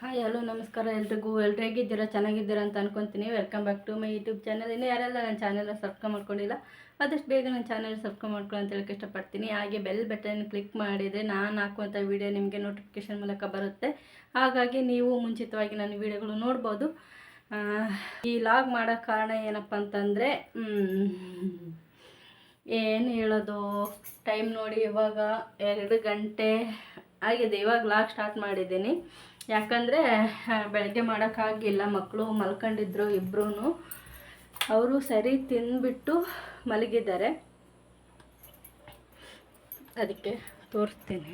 Hi hello ನಮಸ್ಕಾರ ಎಲ್ರಿಗೂ. ಎಲ್ರು ಹೇಗಿದ್ದೀರಾ ಚೆನ್ನಾಗಿದ್ದೀರಾ ಅಂತ ಅನ್ಕೊಂತೀನಿ. Welcome back to my YouTube channel ಇನ್ನೂ ಯಾರೆಲ್ಲ ನನ್ನ ಚಾನೆಲ್ನ ಸಬ್ಸ್ಕ್ರೈಬ್ ಮಾಡ್ಕೊಂಡಿಲ್ಲ, ಆದಷ್ಟು ಬೇಗ ನನ್ನ ಚಾನಲ್ ಸಬ್ಸ್ಕ್ರೈಬ್ ಮಾಡ್ಕೊಳ್ಳಿ ಅಂತ ಹೇಳಕ್ಕೆ ಇಷ್ಟಪಡ್ತೀನಿ. ಹಾಗೆ ಬೆಲ್ ಬಟನ್ ಕ್ಲಿಕ್ ಮಾಡಿದರೆ ನಾನು ಹಾಕುವಂಥ ವೀಡಿಯೋ ನಿಮಗೆ ನೋಟಿಫಿಕೇಶನ್ ಮೂಲಕ ಬರುತ್ತೆ. ಹಾಗಾಗಿ ನೀವು ಮುಂಚಿತವಾಗಿ ನನ್ನ ವಿಡಿಯೋಗಳು ನೋಡ್ಬೋದು. ಈ ಲಾಗ್ ಮಾಡೋ ಕಾರಣ ಏನಪ್ಪ ಅಂತಂದರೆ ಏನು ಹೇಳೋದು? ಟೈಮ್ ನೋಡಿ ಇವಾಗ ಎರಡು ಗಂಟೆ ಆಗಿದೆ. ಇವಾಗ ಲಾಗ್ ಸ್ಟಾರ್ಟ್ ಮಾಡಿದ್ದೀನಿ. ಯಾಕಂದರೆ ಬೆಳಗ್ಗೆ ಮಾಡೋಕ್ಕಾಗಿಲ್ಲ ಮಕ್ಕಳು ಮಲ್ಕೊಂಡಿದ್ರು ಇಬ್ಬರೂ ಅವರು ಸರಿ ತಿಂದ್ಬಿಟ್ಟು ಮಲಗಿದ್ದಾರೆ. ಅದಕ್ಕೆ ತೋರಿಸ್ತೀನಿ.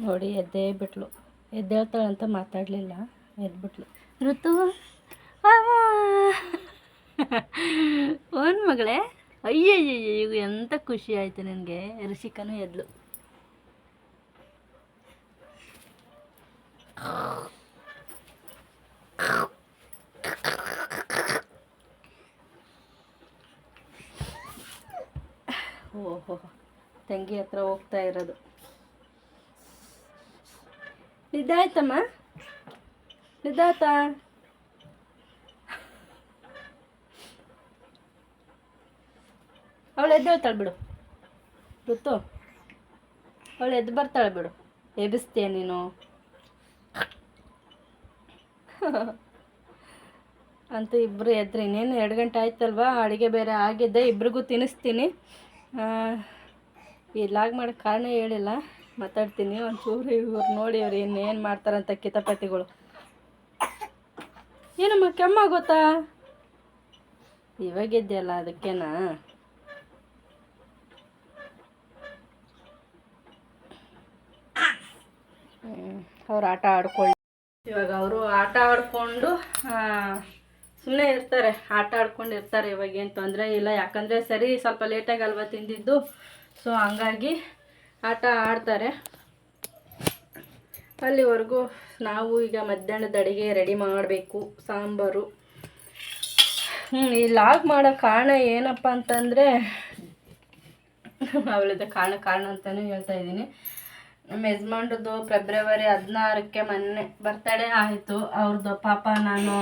ನೋಡಿ, ಎದ್ದೇ ಬಿಟ್ಲು. ಎದ್ದೇಳ್ತಾಳಂತ ಮಾತಾಡಲಿಲ್ಲ. ಎದ್ಬಿಟ್ಲು. ಋತು ಓನ್ ಮಗಳೇ. ಅಯ್ಯಯ್ಯಯ್ಯ ಎಂಥ ಖುಷಿ ಆಯಿತು ನನಗೆ. ಋಷಿಕನೂ ಎದ್ಲು. ಓಹೋ, ತಂಗಿ ಹತ್ರ ಹೋಗ್ತಾ ಇರೋದು. ನಿದ್ದೆ ಆಯ್ತಮ್ಮ ನಿದ್ದೆ ಆಯ್ತಾ ಅವಳು ಎದ್ದೇಳ್ತಾಳೆ ಬಿಡು. ಗೊತ್ತು ಅವಳು ಎದ್ದು ಬರ್ತಾಳೆ ಬಿಡು. ಎಬ್ಬಿಸ್ತೀಯ ನೀನು? ಅಂತ ಇಬ್ಬರು ಎದ್ರಿ. ಇನ್ನೇನು ಎರಡು ಗಂಟೆ ಆಯ್ತಲ್ವಾ? ಅಡುಗೆ ಬೇರೆ ಆಗಿದ್ದೆ. ಇಬ್ರಿಗೂ ತಿನ್ನಿಸ್ತೀನಿ. ಈ ಲಾಗ್ ಮಾಡೋಕ್ಕೆ ಕಾರಣ ಹೇಳಿಲ್ಲ. ಮಾತಾಡ್ತೀನಿ, ಒಂಚೂರು ಇವ್ರು ನೋಡಿ ಇವ್ರು ಇನ್ನೇನು ಮಾಡ್ತಾರಂತ ಕಿತಾಪತಿಗಳು. ಏನಮ್ಮ, ಕೆಮ್ಮ ಗೊತ್ತಾ? ಇವಾಗಿದ್ದೆಯಲ್ಲ ಅದಕ್ಕೇನಾ? ಅವ್ರು ಆಟ ಆಡ್ಕೊಳ್ಳಿ. ಇವಾಗ ಅವರು ಆಟ ಆಡ್ಕೊಂಡು ಸುಮ್ಮನೆ ಇರ್ತಾರೆ, ಆಟ ಆಡ್ಕೊಂಡು ಇರ್ತಾರೆ ಇವಾಗ ಏನು ತೊಂದರೆ ಇಲ್ಲ. ಯಾಕಂದರೆ ಸರಿ ಸ್ವಲ್ಪ ಲೇಟಾಗಿ ಅಲ್ವಾ ತಿಂದಿದ್ದು. ಸೊ ಹಂಗಾಗಿ ಆಟ ಆಡ್ತಾರೆ. ಅಲ್ಲಿವರೆಗೂ ನಾವು ಈಗ ಮಧ್ಯಾಹ್ನದ ಅಡುಗೆ ರೆಡಿ ಮಾಡಬೇಕು, ಸಾಂಬಾರು. ಈ ಲಾಗ್ ಮಾಡೋ ಕಾರಣ ಏನಪ್ಪ ಅಂತಂದರೆ ಅವಳದ ಕಾರಣ ಕಾರಣ ಅಂತಲೂ ಹೇಳ್ತಾ ಇದ್ದೀನಿ. ನಮ್ಮ ಯಜಮಾನ್ರದ್ದು ಫೆಬ್ರವರಿ ಹದಿನಾರಕ್ಕೆ ಮೊನ್ನೆ ಬರ್ತಡೇ ಆಯಿತು. ಅವ್ರದ್ದು ಪಾಪ ನಾನು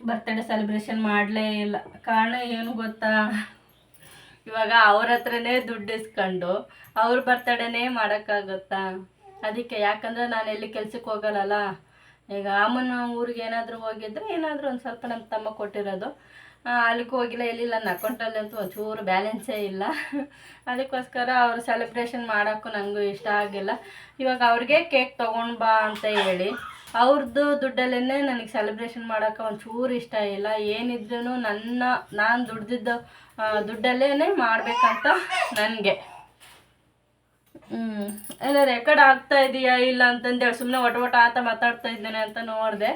ಬರ್ತಡೇ ಸೆಲೆಬ್ರೇಷನ್ ಮಾಡಲೇ ಇಲ್ಲ. ಕಾರಣ ಏನು ಗೊತ್ತಾ? ಇವಾಗ ಅವ್ರ ಹತ್ರನೇ ದುಡ್ಡು ಇಸ್ಕೊಂಡು ಅವ್ರ ಬರ್ತಡೇನೇ ಮಾಡೋಕ್ಕಾಗುತ್ತಾ? ಅದಕ್ಕೆ ಯಾಕಂದ್ರೆ ನಾನು ಎಲ್ಲಿ ಕೆಲ್ಸಕ್ಕೆ ಹೋಗಲ್ಲಲ್ಲ? ಈಗ ಅಮ್ಮನ ಊರಿಗೆ ಏನಾದರೂ ಹೋಗಿದ್ರೆ ಏನಾದರೂ ಒಂದು ಸ್ವಲ್ಪ ನಮ್ಮ ತಮ್ಮ ಕೊಟ್ಟಿರೋದು. ಅಲ್ಲಿಗೆ ಹೋಗಿಲ್ಲ, ಎಲ್ಲಿಲ್ಲ ನನ್ನ ಅಕೌಂಟಲ್ಲಿ ಅಂತೂ ಒಂಚೂರು ಬ್ಯಾಲೆನ್ಸೇ ಇಲ್ಲ. ಅದಕ್ಕೋಸ್ಕರ ಅವರು ಸೆಲೆಬ್ರೇಷನ್ ಮಾಡೋಕ್ಕೂ ನನಗೂ ಇಷ್ಟ ಆಗಿಲ್ಲ. ಇವಾಗ ಅವ್ರಿಗೆ ಕೇಕ್ ತೊಗೊಂಡು ಬಾ ಅಂತ ಹೇಳಿ ಅವ್ರದ್ದು ದುಡ್ಡಲ್ಲೇ ನನಗೆ ಸೆಲೆಬ್ರೇಷನ್ ಮಾಡೋಕ್ಕೆ ಒಂಚೂರು ಇಷ್ಟ ಇಲ್ಲ. ಏನಿದ್ರೂ ನನ್ನ, ನಾನು ದುಡ್ದಿದ್ದ ದುಡ್ಡಲ್ಲೇ ಮಾಡಬೇಕಂತ ನನಗೆ. ಹ್ಞೂ ಎಲ್ಲ ರೆಕಾರ್ಡ್ ಆಗ್ತಾ ಇದೆಯಾ ಇಲ್ಲ ಅಂತಂದೇಳಿ ಸುಮ್ಮನೆ ಒಟ ಒಟ ಆತ ಮಾತಾಡ್ತಾ ಇದ್ದೇನೆ ಅಂತ ನೋಡಿದೆ.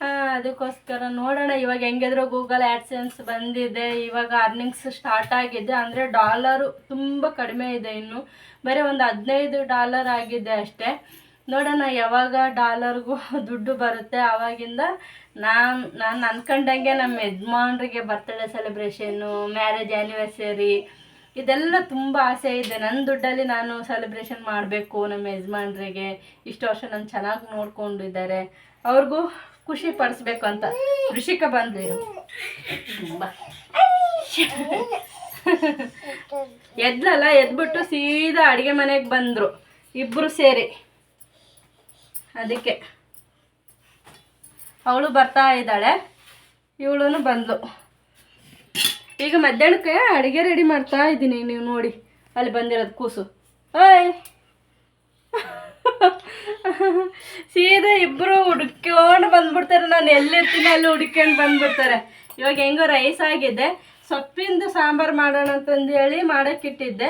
ಅದಕ್ಕೋಸ್ಕರ ನೋಡೋಣ. ಇವಾಗ ಹೆಂಗಿದ್ರು ಗೂಗಲ್ ಆ್ಯಡ್ಸೆನ್ಸ್ ಬಂದಿದೆ. ಇವಾಗ ಅರ್ನಿಂಗ್ಸ್ ಸ್ಟಾರ್ಟ್ ಆಗಿದೆ. ಅಂದರೆ ಡಾಲರು ತುಂಬ ಕಡಿಮೆ ಇದೆ ಇನ್ನು. ಬರೀ ಒಂದು ಹದಿನೈದು ಡಾಲರ್ ಆಗಿದೆ ಅಷ್ಟೇ. ನೋಡೋಣ, ಯಾವಾಗ ಡಾಲರ್ಗೂ ದುಡ್ಡು ಬರುತ್ತೆ. ಆವಾಗಿಂದ ನಾನು ನಾನು ಅನ್ಕೊಂಡಂಗೆ ನಮ್ಮ ಯಜಮಾನ್ರಿಗೆ ಬರ್ತಡೇ ಸೆಲೆಬ್ರೇಷನ್ನು ಮ್ಯಾರೇಜ್ ಆ್ಯನಿವರ್ಸರಿ ಇದೆಲ್ಲ ತುಂಬ ಆಸೆ ಇದೆ. ನನ್ನ ದುಡ್ಡಲ್ಲಿ ನಾನು ಸೆಲೆಬ್ರೇಷನ್ ಮಾಡಬೇಕು ನಮ್ಮ ಯಜಮಾನ್ರಿಗೆ. ಇಷ್ಟು ವರ್ಷ ನಾನು ಚೆನ್ನಾಗಿ ನೋಡ್ಕೊಂಡಿದ್ದಾರೆ. ಅವ್ರಿಗೂ ಖುಷಿ ಪಡಿಸ್ಬೇಕು ಅಂತ. ಋಷಿಕ ಬಂದಿರು. ಎದ್ಲಲ್ಲ, ಎದ್ಬಿಟ್ಟು ಸೀದಾ ಅಡುಗೆ ಮನೆಗೆ ಬಂದರು. ಇಬ್ರು ಸೇರಿ. ಅದಕ್ಕೆ. ಅವಳು ಬರ್ತಾ ಇದ್ದಾಳೆ. ಇವಳು ಬಂದ್ಲು. ಈಗ ಮಧ್ಯಾಹ್ನಕ್ಕೆ ಅಡುಗೆ ರೆಡಿ ಮಾಡ್ತಾ ಇದ್ದೀನಿ. ನೀವು ನೋಡಿ. ಅಲ್ಲಿ ಬಂದಿರೋದು ಕೂಸು. ಓಯ್. ಸೀದಾ ಇಬ್ಬರು ಹುಡ್ಕೊಂಡು ಬಂದ್ಬಿಡ್ತಾರೆ. ನಾನು ಎಲ್ಲಿರ್ತೀನಿ ಅಲ್ಲಿ ಹುಡ್ಕೊಂಡು ಬಂದ್ಬಿಡ್ತಾರೆ. ಇವಾಗ ಹೆಂಗೋ ರೈಸ್ ಆಗಿದೆ. ಸೊಪ್ಪಿಂದು ಸಾಂಬಾರು ಮಾಡೋಣ ಅಂತಂದು ಹೇಳಿ ಮಾಡೋಕ್ಕಿಟ್ಟಿದ್ದೆ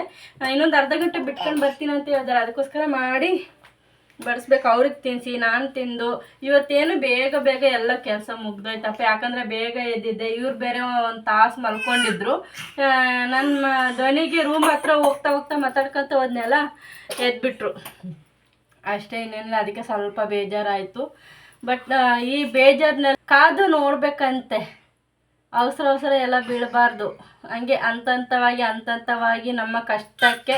ಇನ್ನೊಂದು ಅರ್ಧ ಗಂಟೆ ಬಿಟ್ಕೊಂಡು ಬರ್ತೀನಿ ಅಂತ ಹೇಳಿದಾರೆ. ಅದಕ್ಕೋಸ್ಕರ ಮಾಡಿ ಬಡಿಸ್ಬೇಕು. ಅವ್ರಿಗೆ ತಿನ್ನಿಸಿ ನಾನು ತಿಂದು. ಇವತ್ತೇನು ಬೇಗ ಬೇಗ ಎಲ್ಲ ಕೆಲಸ ಮುಗ್ದೋಯ್ತಪ್ಪ ಯಾಕಂದರೆ ಬೇಗ ಎದ್ದಿದ್ದೆ. ಇವ್ರು ಬೇರೆ ಒಂದು ತಾಸು ಮಲ್ಕೊಂಡಿದ್ರು. ನನ್ನ ಧ್ವನಿಗೆ ರೂಮ್ ಹತ್ರ ಹೋಗ್ತಾ ಹೋಗ್ತಾ ಮಾತಾಡ್ಕೊತ ಹೋದ್ನೆಲ್ಲ, ಎದ್ಬಿಟ್ರು. ಅಷ್ಟೇ ಇನ್ನೇನಿಲ್ಲ, ಅದಕ್ಕೆ ಸ್ವಲ್ಪ ಬೇಜಾರಾಯಿತು. ಬಟ್ ಈ ಬೇಜಾರನ್ನ ಕಾದು ನೋಡಬೇಕಂತೆ. ಅವಸರ ಅವಸರ ಎಲ್ಲ ಬೀಳಬಾರ್ದು. ಹಂಗೆ ಹಂತವಾಗಿ ಹಂತವಾಗಿ ನಮ್ಮ ಕಷ್ಟಕ್ಕೆ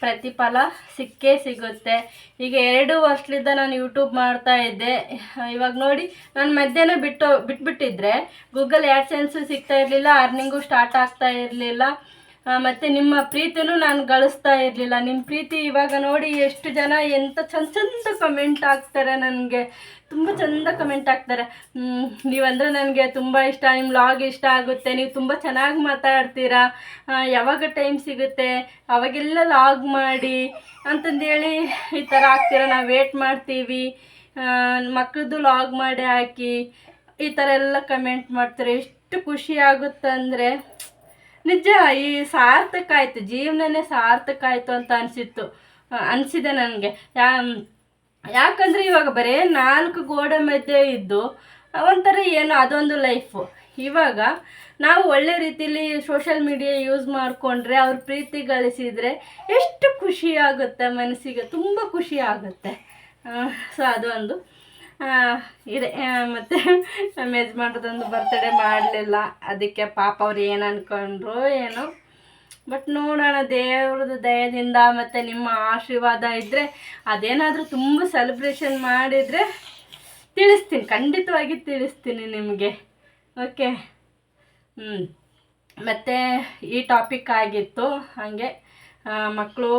ಪ್ರತಿಫಲ ಸಿಕ್ಕೇ ಸಿಗುತ್ತೆ. ಈಗ ಎರಡು ವರ್ಷದಿಂದ ನಾನು ಯೂಟ್ಯೂಬ್ ಮಾಡ್ತಾ ಇದ್ದೆ. ಇವಾಗ ನೋಡಿ, ನಾನು ಮಧ್ಯಾಹ್ನ ಬಿಟ್ಟು, ಬಿಟ್ಬಿಟ್ಟಿದ್ರೆ ಗೂಗಲ್ ಆ್ಯಡ್ಸೆನ್ಸು ಸಿಗ್ತಾ ಇರಲಿಲ್ಲ ಅರ್ನಿಂಗು ಸ್ಟಾರ್ಟ್ ಆಗ್ತಾ ಇರಲಿಲ್ಲ. ಮತ್ತು ನಿಮ್ಮ ಪ್ರೀತಿನೂ ನಾನು ಗಳಿಸ್ತಾ ಇರಲಿಲ್ಲ. ನಿಮ್ಮ ಪ್ರೀತಿ ಇವಾಗ ನೋಡಿ ಎಷ್ಟು ಜನ ಎಂಥ ಚಂದ ಚಂದ ಕಮೆಂಟ್ ಹಾಕ್ತಾರೆ ನನಗೆ. ತುಂಬ ಚಂದ ಕಮೆಂಟ್ ಹಾಕ್ತಾರೆ. ನೀವು ನೀವಂದ್ರೆ ನನಗೆ ತುಂಬ ಇಷ್ಟ ನಿಮ್ಮ ಲಾಗ್ ಇಷ್ಟ ಆಗುತ್ತೆ. ನೀವು ತುಂಬ ಚೆನ್ನಾಗಿ ಮಾತಾಡ್ತೀರಾ. ಯಾವಾಗ ಟೈಮ್ ಸಿಗುತ್ತೆ? ಅವಾಗೆಲ್ಲ ಲಾಗ್ ಮಾಡಿ ಅಂತಂದೇಳಿ ಈ ಥರ ಹಾಕ್ತೀರ ನಾವು ವೇಟ್ ಮಾಡ್ತೀವಿ. ಮಕ್ಕಳದ್ದು ಲಾಗ್ ಮಾಡಿ ಹಾಕಿ ಈ ಥರ ಎಲ್ಲ ಕಮೆಂಟ್ ಮಾಡ್ತಾರೆ? ಎಷ್ಟು ಖುಷಿ ಆಗುತ್ತಂದರೆ. ನಿಜ ಈ ಸಾರ್ಥಕ ಆಯಿತು ಜೀವನನೇ ಸಾರ್ಥಕ ಆಯಿತು ಅಂತ ಅನಿಸಿತ್ತು. ಅನಿಸಿದೆ ನನಗೆ. ಯಾ ಯಾಕಂದರೆ ಇವಾಗ ಬರೀ ನಾಲ್ಕು ಗೋಡೆ ಮಧ್ಯೆ ಇದ್ದು ಒಂಥರ ಏನು ಅದೊಂದು ಲೈಫು. ಇವಾಗ ನಾವು ಒಳ್ಳೆ ರೀತಿಲಿ ಸೋಷಿಯಲ್ ಮೀಡಿಯಾ ಯೂಸ್ ಮಾಡಿಕೊಂಡ್ರೆ ಅವ್ರ ಪ್ರೀತಿ ಗಳಿಸಿದರೆ ಎಷ್ಟು ಖುಷಿ ಆಗುತ್ತೆ ಮನಸ್ಸಿಗೆ. ತುಂಬ ಖುಷಿ ಆಗುತ್ತೆ. ಸೊ ಅದು ಒಂದು ಆ, ಇದೆ ಮತ್ತೆ ನಮ್ಮ ಯಜಮಾನ್ರದೊಂದು ಬರ್ತಡೇ ಮಾಡಲಿಲ್ಲ. ಅದಕ್ಕೆ ಪಾಪ ಅವ್ರು ಏನು ಅಂದ್ಕೊಂಡ್ರು ಏನೋ? ಬಟ್ ನೋಡೋಣ, ದೇವ್ರದ್ದು ದಯದಿಂದ ಮತ್ತು ನಿಮ್ಮ ಆಶೀರ್ವಾದ ಇದ್ದರೆ ಅದೇನಾದರೂ ತುಂಬ ಸೆಲೆಬ್ರೇಷನ್ ಮಾಡಿದರೆ ತಿಳಿಸ್ತೀನಿ, ಖಂಡಿತವಾಗಿ ತಿಳಿಸ್ತೀನಿ ನಿಮಗೆ. ಓಕೆ ಹ್ಞೂ ಮತ್ತು ಈ ಟಾಪಿಕ್ ಆಗಿತ್ತು, ಹಾಗೆ. ಮಕ್ಕಳು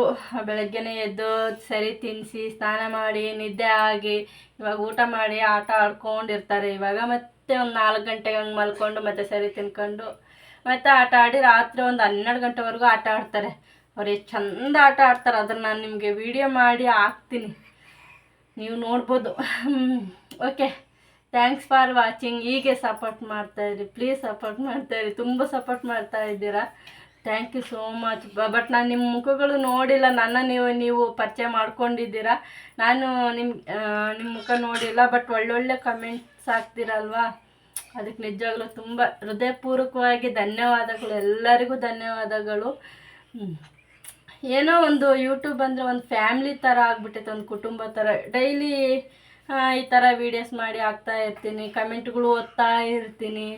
ಬೆಳಗ್ಗೆನೇ ಎದ್ದು ಸರಿ ತಿನ್ನಿಸಿ ಸ್ನಾನ ಮಾಡಿ, ನಿದ್ದೆ ಆಗಿ, ಇವಾಗ ಊಟ ಮಾಡಿ, ಆಟ ಆಡ್ಕೊಂಡಿರ್ತಾರೆ. ಇವಾಗ ಮತ್ತೆ ಒಂದು ನಾಲ್ಕು ಗಂಟೆಗೆ ಹಂಗೆ ಮಲ್ಕೊಂಡು ಮತ್ತೆ ಸರಿ ತಿನ್ಕೊಂಡು ಮತ್ತೆ ಆಟ ಆಡಿ ರಾತ್ರಿ ಒಂದು ಹನ್ನೆರಡು ಗಂಟೆವರೆಗೂ ಆಟ ಆಡ್ತಾರೆ. ಅವ್ರು ಎಷ್ಟು ಚಂದ ಆಟ ಆಡ್ತಾರೆ. ಅದನ್ನು ನಾನು ನಿಮಗೆ ವಿಡಿಯೋ ಮಾಡಿ ಹಾಕ್ತೀನಿ. ನೀವು ನೋಡ್ಬೋದು. ಓಕೆ ಥ್ಯಾಂಕ್ಸ್ ಫಾರ್ ವಾಚಿಂಗ್ ಹೀಗೆ ಸಪೋರ್ಟ್ ಮಾಡ್ತಾಯಿರಿ ಪ್ಲೀಸ್ ಸಪೋರ್ಟ್ ಮಾಡ್ತಾಯಿರಿ ತುಂಬ ಸಪೋರ್ಟ್ ಮಾಡ್ತಾ ಇದ್ದೀರಾ? Thank you so much but ನಾನು ನಿಮ್ಮ ಮುಖಗಳು ನೋಡಿಲ್ಲ. ನನ್ನ ನೀವು ನೀವು ಪರಿಚಯ ಮಾಡ್ಕೊಂಡಿದ್ದೀರಾ? ನಾನು ನಿಮ್ಮ ನಿಮ್ಮ ಮುಖ ನೋಡಿಲ್ಲ ಬಟ್ ಒಳ್ಳೊಳ್ಳೆ ಕಮೆಂಟ್ಸ್ ಹಾಕ್ತೀರಲ್ವಾ? ಅದಕ್ಕೆ ನಿಜವಾಗ್ಲೂ ತುಂಬ ಹೃದಯಪೂರ್ವಕವಾಗಿ ಧನ್ಯವಾದಗಳು. ಎಲ್ಲರಿಗೂ ಧನ್ಯವಾದಗಳು. ಏನೋ ಒಂದು ಯೂಟ್ಯೂಬ್ ಅಂದರೆ ಒಂದು ಫ್ಯಾಮ್ಲಿ ಥರ ಆಗ್ಬಿಟ್ಟೈತೆ ಒಂದು ಕುಟುಂಬ ಥರ. ಡೈಲಿ ಈ ಥರ ವೀಡಿಯೋಸ್ ಮಾಡಿ ಹಾಕ್ತಾ ಇರ್ತೀನಿ. ಕಮೆಂಟ್ಗಳು ಓದ್ತಾ ಇರ್ತೀನಿ.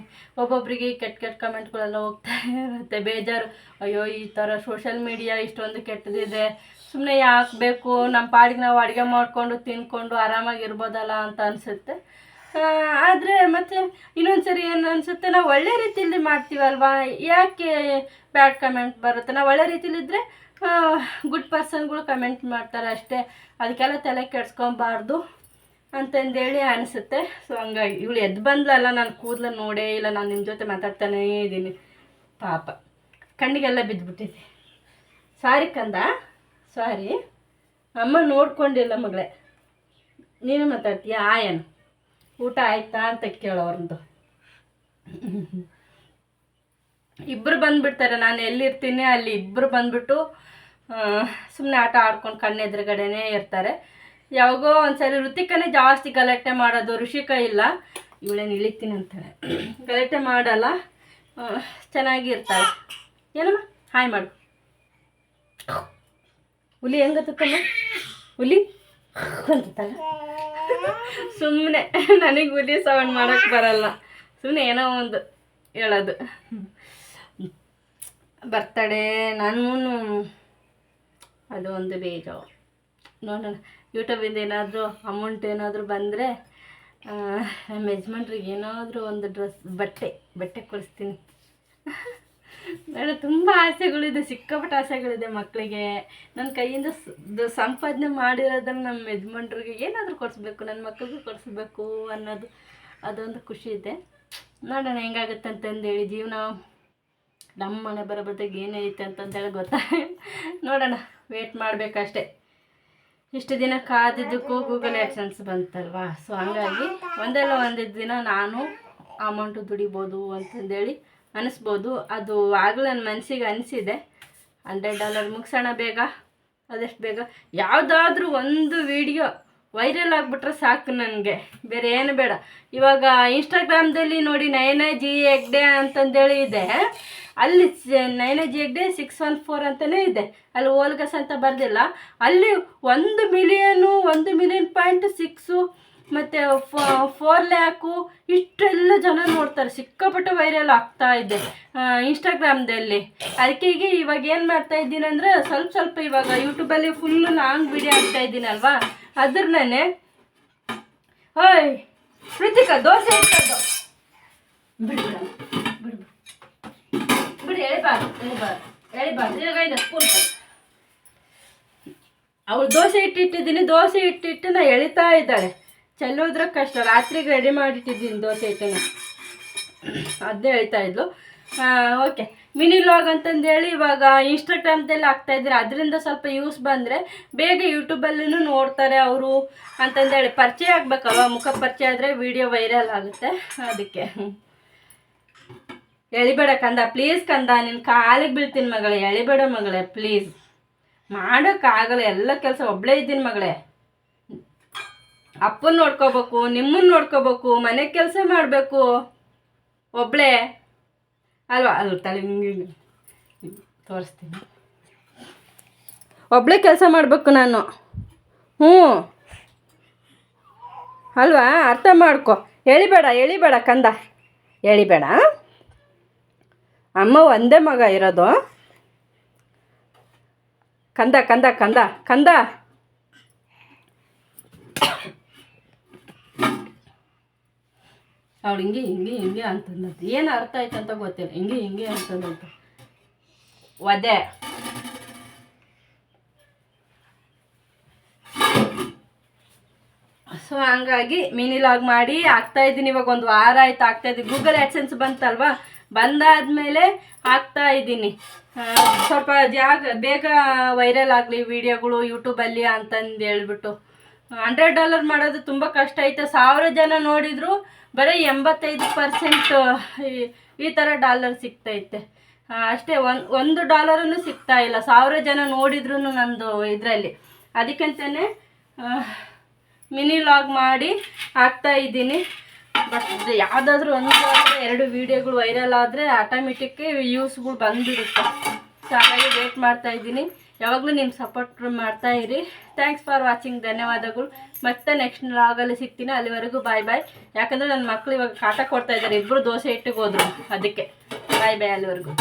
ಒಬ್ಬೊಬ್ಬರಿಗೆ ಕೆಟ್ಟ ಕೆಟ್ಟ ಕಮೆಂಟ್ಗಳೆಲ್ಲ ಹೋಗ್ತಾ ಇರುತ್ತೆ. ಬೇಜಾರು. ಅಯ್ಯೋ, ಈ ಥರ ಸೋಷಿಯಲ್ ಮೀಡಿಯಾ ಇಷ್ಟೊಂದು ಕೆಟ್ಟದಿದೆ. ಸುಮ್ಮನೆ ಯಾಕೆ ಬೇಕು? ನಮ್ಮ ಪಾಡಿಗೆ ನಾವು ಅಡುಗೆ ಮಾಡಿಕೊಂಡು, ತಿನ್ಕೊಂಡು ಆರಾಮಾಗಿರ್ಬೋದಲ್ಲ ಅಂತ ಅನಿಸುತ್ತೆ. ಆದರೆ ಮತ್ತೆ ಇನ್ನೊಂದು ಸರಿ ಏನು ಅನಿಸುತ್ತೆ? ನಾವು ಒಳ್ಳೆ ರೀತಿಯಲ್ಲಿ ಮಾಡ್ತೀವಲ್ವಾ? ಯಾಕೆ ಬ್ಯಾಡ್ ಕಮೆಂಟ್ ಬರುತ್ತೆ? ನಾವು ಒಳ್ಳೆ ರೀತಿಯಲ್ಲಿದ್ದರೆ ಗುಡ್ ಪರ್ಸನ್ಗಳು ಕಮೆಂಟ್ ಮಾಡ್ತಾರೆ ಅಷ್ಟೇ. ಅದಕ್ಕೆಲ್ಲ ತಲೆ ಕೆಡ್ಸ್ಕೊಬಾರ್ದು. ಅಂತಂದೇಳಿ ಅನಿಸುತ್ತೆ. ಸೊ ಹಂಗಾಗಿ ಇವಳು ಎದ್ದು ಬಂದ್ಲಲ್ಲ, ನಾನು ಕೂದಲು ನೋಡೇ ಇಲ್ಲ, ನಾನು ನಿಮ್ಮ ಜೊತೆ ಮಾತಾಡ್ತಾನೇ ಇದ್ದೀನಿ. ಪಾಪ. ಕಣ್ಣಿಗೆಲ್ಲ ಬಿದ್ದುಬಿಟ್ಟಿದೆ ಸಾರಿ ಕಂದ. ಸಾರಿ ಅಮ್ಮ ನೋಡ್ಕೊಂಡಿಲ್ಲ ಮಗಳೇ. ನೀನು ಮಾತಾಡ್ತೀಯ? ಆಯನ್ ಊಟ ಆಯ್ತಾ ಅಂತ ಕೇಳೋರ್ದು ಇಬ್ಬರು ಬಂದ್ಬಿಡ್ತಾರೆ. ನಾನು ಎಲ್ಲಿರ್ತೀನಿ ಅಲ್ಲಿ ಇಬ್ಬರು ಬಂದ್ಬಿಟ್ಟು ಸುಮ್ಮನೆ ಆಟ ಆಡ್ಕೊಂಡು ಕಣ್ಣೆದುರುಗಡೆನೇ ಇರ್ತಾರೆ. ಯಾವಾಗೋ ಒಂದ್ಸರಿ ಋತಿಕನೇ ಜಾಸ್ತಿ ಗಲಾಟೆ ಮಾಡೋದು, ಋಷಿಕ ಇಲ್ಲ. ಇವಳೇನು ಇಳಿತೀನಿ ಅಂತಾಳೆ. ಗಲಾಟೆ ಮಾಡಲ್ಲ. ಚೆನ್ನಾಗಿರ್ತಾಳೆ. ಏನಮ್ಮ? ಹಾಯ್ ಮಾಡು. ಹುಲಿ ಹೆಂಗತ್ತಮ್ಮ ಹುಲಿ? ಅಂತಲ್ಲ ಸುಮ್ಮನೆ ನನಗೆ ಹುಲಿ ಸೌಂಡ್ ಮಾಡೋಕ್ಕೆ ಬರಲ್ಲ. ಸುಮ್ಮನೆ ಏನೋ ಒಂದು ಹೇಳೋದು. ಬರ್ತಡೇ, ನಾನು ಅದು ಒಂದು ಬೇಜಾರು. ನೋಡೋಣ. ಯೂಟ್ಯೂಬಿಂದ ಏನಾದರೂ ಅಮೌಂಟ್ ಏನಾದರೂ ಬಂದರೆ ನಮ್ಮ ಯಜಮಾನ್ರಿಗೆ ಏನಾದರೂ ಒಂದು ಡ್ರೆಸ್ ಬಟ್ಟೆ ಬಟ್ಟೆ ಕೊಡಿಸ್ತೀನಿ. ಬೇಡ ತುಂಬ ಆಸೆಗಳಿದೆ, ಸಿಕ್ಕಾಪಟ್ಟೆ ಆಸೆಗಳಿದೆ ಮಕ್ಕಳಿಗೆ ನನ್ನ ಕೈಯಿಂದ ಸಂಪಾದನೆ ಮಾಡಿರೋದನ್ನು ನಮ್ಮ ಯಜಮಾನ್ರಿಗೆ ಏನಾದರೂ ಕೊಡಿಸ್ಬೇಕು, ನನ್ನ ಮಕ್ಕಳಿಗೂ ಕೊಡಿಸ್ಬೇಕು ಅನ್ನೋದು, ಅದೊಂದು ಖುಷಿ ಇದೆ. ನೋಡೋಣ ಹೆಂಗಾಗುತ್ತೆ ಅಂತಂದೇಳಿ ಜೀವನ. ನಮ್ಮ ಮನೆ ಬರೋ ಬದಲಿಗೆ ಏನೈತೆ ಅಂತಂದೇಳಿ ಗೊತ್ತಾ ನೋಡೋಣ ವೇಟ್ ಮಾಡಬೇಕಷ್ಟೆ. ಇಷ್ಟು ದಿನ ಕಾದಿದ್ದಕ್ಕೂ ಗೂಗಲ್ ಆ್ಯಡ್ಸನ್ಸ್ ಬಂತಲ್ವಾ? ಸೊ ಹಂಗಾಗಿ ಒಂದಲ್ಲ ಒಂದು ದಿನ ನಾನು ಅಮೌಂಟು ದುಡಿಬೋದು ಅಂತಂದೇಳಿ ಅನಿಸ್ಬೋದು. ಅದು ಆಗಲೂ ನನ್ನ ಮನಸ್ಸಿಗೆ ಅನಿಸಿದೆ. ಹಂಡ್ರೆಡ್ ಡಾಲರ್ ಮುಗಿಸೋಣ ಬೇಗ, ಅದೆಷ್ಟು ಬೇಗ? ಯಾವುದಾದ್ರೂ ಒಂದು ವಿಡಿಯೋ ವೈರಲ್ ಆಗಿಬಿಟ್ರೆ ಸಾಕು ನನಗೆ. ಬೇರೆ ಏನು ಬೇಡ. ಇವಾಗ ಇನ್ಸ್ಟಾಗ್ರಾಮ್ದಲ್ಲಿ ನೋಡಿ ನಯನ ಜಿ ಹೆಗ್ಡೆ ಅಂತಂದೇಳಿ ಇದೆ. ಅಲ್ಲಿ nine Nayana G Hegde six one four ಅಂತಲೇ ಇದೆ. ಅಲ್ಲಿ ಓಲ್ಗಸ್ ಅಂತ ಬರ್ದಿಲ್ಲ. ಅಲ್ಲಿ ಒಂದು ಮಿಲಿಯನು, ಒಂದು ಮಿಲಿಯನ್ ಪಾಯಿಂಟ್ ಸಿಕ್ಸು, ಮತ್ತು ಫೋರ್ ಲ್ಯಾಕು, ಇಷ್ಟೆಲ್ಲ ಜನ ನೋಡ್ತಾರೆ. ಸಿಕ್ಕಾಪಟ್ಟೆ ವೈರಲ್ ಆಗ್ತಾ ಇದೆ ಇನ್ಸ್ಟಾಗ್ರಾಮ್ದಲ್ಲಿ ಅದಕ್ಕೆ ಈಗ ಇವಾಗ ಏನು ಮಾಡ್ತಾ ಇದ್ದೀನಿ ಅಂದರೆ ಸ್ವಲ್ಪ ಸ್ವಲ್ಪ ಇವಾಗ ಯೂಟ್ಯೂಬಲ್ಲಿ ಫುಲ್ ಲಾಂಗ್ ವಿಡಿಯೋ ಆಗ್ತಾ ಇದ್ದೀನಲ್ವಾ ಅದ್ರನ್ನೇ ಓಯ್ ಕೃತಿಕಾ ದೋಸೆ ಇಟ್ಟದ್ದು ಎಳಿಬಾರ್ದು ಸ್ಪೂನ್ ಅವಳು ದೋಸೆ ಇಟ್ಟಿಟ್ಟಿದ್ದೀನಿ, ದೋಸೆ ಇಟ್ಟಿಟ್ಟು ನಾ ಎಳಿತಾ ಇದ್ದಾಳೆ. ಚೆಲ್ಲೋದ್ರ ಕಷ್ಟ. ರಾತ್ರಿಗೆ ರೆಡಿ ಮಾಡಿಟ್ಟಿದ್ದೀನಿ ದೋಸೆ ಹಿಟ್ಟನ್ನ ಅದೇ ಹೇಳ್ತಾ ಇದ್ಲು. ಓಕೆ ಮಿನಿ ಲಾಗ್ ಅಂತಂದೇಳಿ ಇವಾಗ ಇನ್ಸ್ಟಾಗ್ರಾಮ್ದಲ್ಲಿ ಆಗ್ತಾ ಇದ್ದಾರೆ. ಅದರಿಂದ ಸ್ವಲ್ಪ ಯೂಸ್ ಬಂದರೆ ಬೇಗ ಯೂಟ್ಯೂಬಲ್ಲೂ ನೋಡ್ತಾರೆ ಅವರು ಅಂತಂದೇಳಿ ಪರಿಚಯ ಆಗ್ಬೇಕಲ್ವ? ಮುಖ ಪರಿಚಯ ಆದರೆ ವಿಡಿಯೋ ವೈರಲ್ ಆಗುತ್ತೆ. ಅದಕ್ಕೆ. ಎಳಿಬೇಡ ಕಂದ ಪ್ಲೀಸ್ ಕಂದ ನಿನ್ನ ಕಾಲಿಗೆ ಬೀಳ್ತೀನಿ ಮಗಳೇ, ಎಳಿಬೇಡ ಮಗಳೇ ಪ್ಲೀಸ್ ಮಾಡೋಕ್ಕಾಗಲ್ಲ, ಎಲ್ಲ ಕೆಲಸ ಒಬ್ಬಳೇ ಇದ್ದೀನಿ ಮಗಳೇ. ಅಪ್ಪನ ನೋಡ್ಕೋಬೇಕು ನಿಮ್ಮನ್ನ ನೋಡ್ಕೋಬೇಕು, ಮನೆ ಕೆಲಸ ಮಾಡಬೇಕು. ಒಬ್ಬಳೇ ಅಲ್ವಾ? ಅಲ್ಲ ತಲೆ. ತೋರಿಸ್ತೀನಿ. ಒಬ್ಬಳೇ ಕೆಲಸ ಮಾಡಬೇಕು ನಾನು. ಹ್ಞೂ. ಅಲ್ವಾ? ಅರ್ಥ ಮಾಡ್ಕೊ. ಎಳಿಬೇಡ ಎಳಿಬೇಡ ಕಂದ. ಎಳಿಬೇಡ ಅಮ್ಮ ಒಂದೇ ಮಗ ಇರೋದು. ಕಂದ ಕಂದ ಕಂದ ಕಂದ. ಅವಳು ಹಿಂಗೆ ಹಿಂಗೆ ಹಿಂಗೆ ಅಂತಂದಂತ ಏನು ಅರ್ಥ ಆಯ್ತು ಅಂತ ಗೊತ್ತಿಲ್ಲ. ಹಿಂಗೆ ಹಿಂಗೆ ಅಂತಂದಂತ ಒದೆ ಸೊ ಹಂಗಾಗಿ ಮಿನಿ ಲಾಗ್ ಮಾಡಿ, ಆಗ್ತಾ ಇದ್ದೀನಿ ಇವಾಗ ಒಂದು ವಾರ ಆಯ್ತು, ಆಗ್ತಾ ಇದ್ದೀನಿ. ಗೂಗಲ್ ಆ್ಯಡ್ಸೆನ್ಸ್ ಬಂತಲ್ವಾ? ಬಂದಾದ್ಮೇಲೆ ಹಾಕ್ತಾ ಇದ್ದೀನಿ. ಸ್ವಲ್ಪ ಜಾಗ, ಬೇಗ ವೈರಲ್ ಆಗಲಿ ವಿಡಿಯೋಗಳು ಯೂಟ್ಯೂಬಲ್ಲಿ ಅಂತಂದು ಹೇಳ್ಬಿಟ್ಟು. ಹಂಡ್ರೆಡ್ ಡಾಲರ್ ಮಾಡೋದು ತುಂಬ ಕಷ್ಟ ಐತೆ. ಸಾವಿರ ಜನ ನೋಡಿದ್ರು ಬರೀ ಎಂಬತ್ತೈದು ಪರ್ಸೆಂಟ್ ಈ ಥರ ಡಾಲರ್ ಸಿಗ್ತೈತೆ ಅಷ್ಟೇ ಒಂದು ಒಂದು ಡಾಲರನ್ನು ಸಿಗ್ತಾ ಇಲ್ಲ. ಸಾವಿರ ಜನ ನೋಡಿದ್ರು ನಂದು ಇದರಲ್ಲಿ. ಅದಕ್ಕಂತಲೇ ಮಿನಿ ಲಾಗ್ ಮಾಡಿ ಹಾಕ್ತಾ ಇದ್ದೀನಿ. ಬಟ್ ಯಾವುದಾದ್ರೂ ಒಂದು ಎರಡು ವೀಡಿಯೋಗಳು ವೈರಲ್ ಆದರೆ ಆಟೋಮೆಟಿಕ್ ವ್ಯೂಸ್ಗಳು ಬಂದುಬಿಡುತ್ತೆ. ಸೊ ಹಾಗಾಗಿ ವೇಟ್ ಮಾಡ್ತಾ ಇದ್ದೀನಿ. ಯಾವಾಗಲೂ ನಿಮ್ಮ ಸಪೋರ್ಟ್ ಮಾಡ್ತಾ ಇರಿ. ಥ್ಯಾಂಕ್ಸ್ ಫಾರ್ ವಾಚಿಂಗ್ ಧನ್ಯವಾದಗಳು. ಮತ್ತೆ ನೆಕ್ಸ್ಟ್ ಲಾಗಲ್ಲಿ ಸಿಗ್ತೀನಿ. ಅಲ್ಲಿವರೆಗೂ ಬಾಯ್ ಬಾಯ್ ಯಾಕಂದರೆ ನನ್ನ ಮಕ್ಕಳು ಇವಾಗ ಕಾಟ ಕೊಡ್ತಾ ಇದ್ದಾರೆ. ಇಬ್ಬರು ದೋಸೆ ಇಟ್ಟಿಗೆ ಹೋದ್ರು ಅದಕ್ಕೆ. ಬಾಯ್ ಬಾಯ್ ಅಲ್ಲಿವರೆಗೂ.